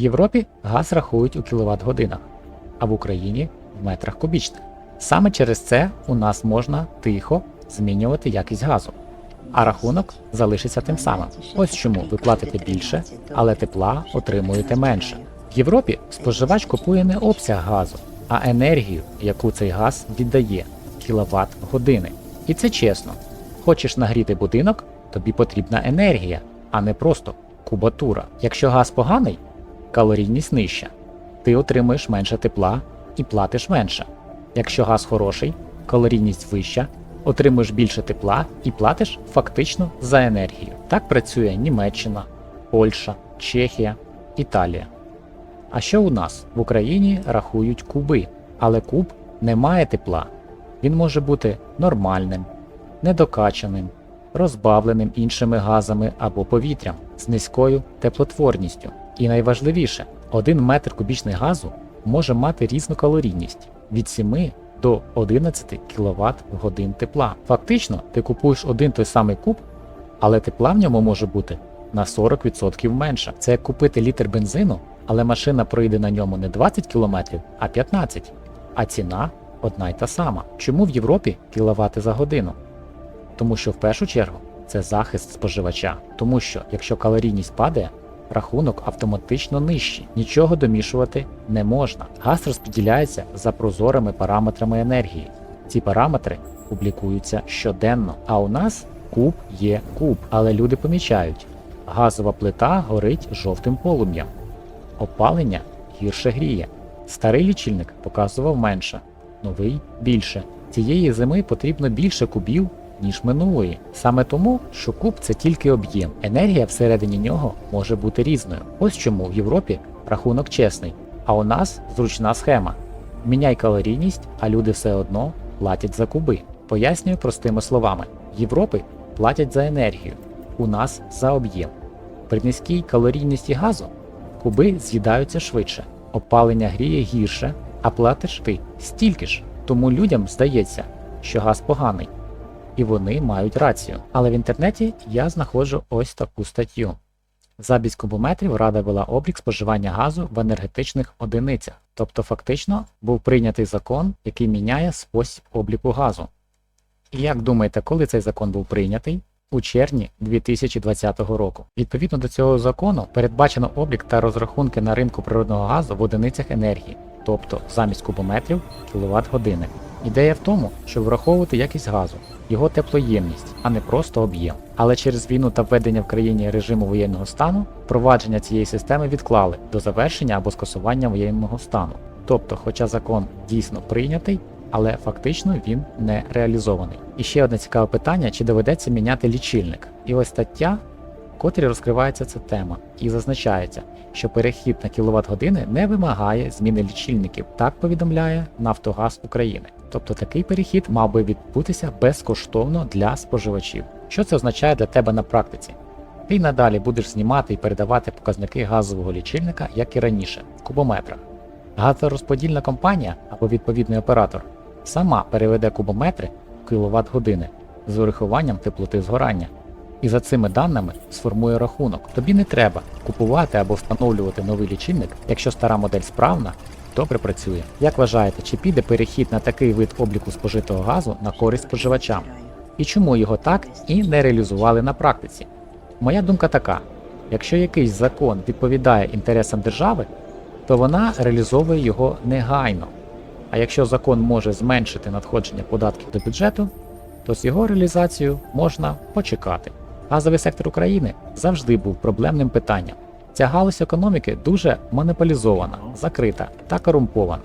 В Європі газ рахують у кіловат годинах, а в Україні в метрах кубічних. Саме через це у нас можна тихо змінювати якість газу, а рахунок залишиться тим самим. Ось чому ви платите більше, але тепла отримуєте менше. В Європі споживач купує не обсяг газу, а енергію, яку цей газ віддає кіловат години. І це чесно. Хочеш нагріти будинок, тобі потрібна енергія, а не просто кубатура. Якщо газ поганий, калорійність нижча, ти отримуєш менше тепла і платиш менше. Якщо газ хороший, калорійність вища, отримуєш більше тепла і платиш фактично за енергію. Так працює Німеччина, Польща, Чехія, Італія. А що у нас в Україні рахують куби, але куб не має тепла. Він може бути нормальним, недокачаним, розбавленим іншими газами або повітрям з низькою теплотворністю. І найважливіше, 1 метр кубічний газу може мати різну калорійність від 7 до 11 кВт годин тепла. Фактично, ти купуєш один той самий куб, але тепла в ньому може бути на 40% менше. Це як купити літр бензину, але машина проїде на ньому не 20 км, а 15, а ціна одна й та сама. Чому в Європі кіловати за годину? Тому що в першу чергу це захист споживача, тому що якщо калорійність падає, рахунок автоматично нижчий, нічого домішувати не можна. Газ розподіляється за прозорими параметрами енергії. Ці параметри публікуються щоденно. А у нас куб є куб, але люди помічають, газова плита горить жовтим полум'ям, опалення гірше гріє. Старий лічильник показував менше, новий більше. Цієї зими потрібно більше кубів, ніж минулої. Саме тому, що куб це тільки об'єм. Енергія всередині нього може бути різною. Ось чому в Європі рахунок чесний, а у нас зручна схема. Міняй калорійність, а люди все одно платять за куби. Пояснюю простими словами: в Європі платять за енергію, у нас за об'єм. При низькій калорійності газу куби з'їдаються швидше, опалення гріє гірше, а платиш ти стільки ж. Тому людям здається, що газ поганий, і вони мають рацію. Але в інтернеті я знаходжу ось таку статтю. Замість кубометрів Рада вела облік споживання газу в енергетичних одиницях. Тобто фактично був прийнятий закон, який міняє спосіб обліку газу. І як думаєте, коли цей закон був прийнятий? У червні 2020 року. Відповідно до цього закону передбачено облік та розрахунки на ринку природного газу в одиницях енергії, тобто замість кубометрів кіловат години. Ідея в тому, щоб враховувати якість газу, його теплоємність, а не просто об'єм. Але через війну та введення в країні режиму воєнного стану впровадження цієї системи відклали до завершення або скасування воєнного стану. Тобто, хоча закон дійсно прийнятий, але фактично він не реалізований. І ще одне цікаве питання: чи доведеться міняти лічильник? І ось стаття, в котрій розкривається ця тема, і зазначається, що перехід на кіловат години не вимагає зміни лічильників. Так повідомляє Нафтогаз України. Тобто такий перехід мав би відбутися безкоштовно для споживачів. Що це означає для тебе на практиці? Ти й надалі будеш знімати і передавати показники газового лічильника, як і раніше, в кубометрах. Газорозподільна компанія або відповідний оператор сама переведе кубометри в кіловат години з урахуванням теплоти згорання. І за цими даними сформує рахунок. Тобі не треба купувати або встановлювати новий лічильник, якщо стара модель справна, добре працює. Як вважаєте, чи піде перехід на такий вид обліку спожитого газу на користь споживачам? І чому його так і не реалізували на практиці? Моя думка така: якщо якийсь закон відповідає інтересам держави, то вона реалізовує його негайно. А якщо закон може зменшити надходження податків до бюджету, то з його реалізацією можна почекати. Газовий сектор України завжди був проблемним питанням. Ця галузь економіки дуже монополізована, закрита та корумпована.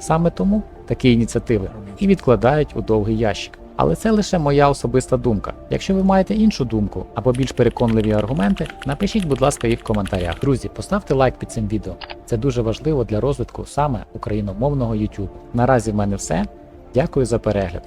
Саме тому такі ініціативи і відкладають у довгий ящик. Але це лише моя особиста думка. Якщо ви маєте іншу думку або більш переконливі аргументи, напишіть, будь ласка, їх в коментарях. Друзі, поставте лайк під цим відео. Це дуже важливо для розвитку саме україномовного YouTube. Наразі в мене все. Дякую за перегляд.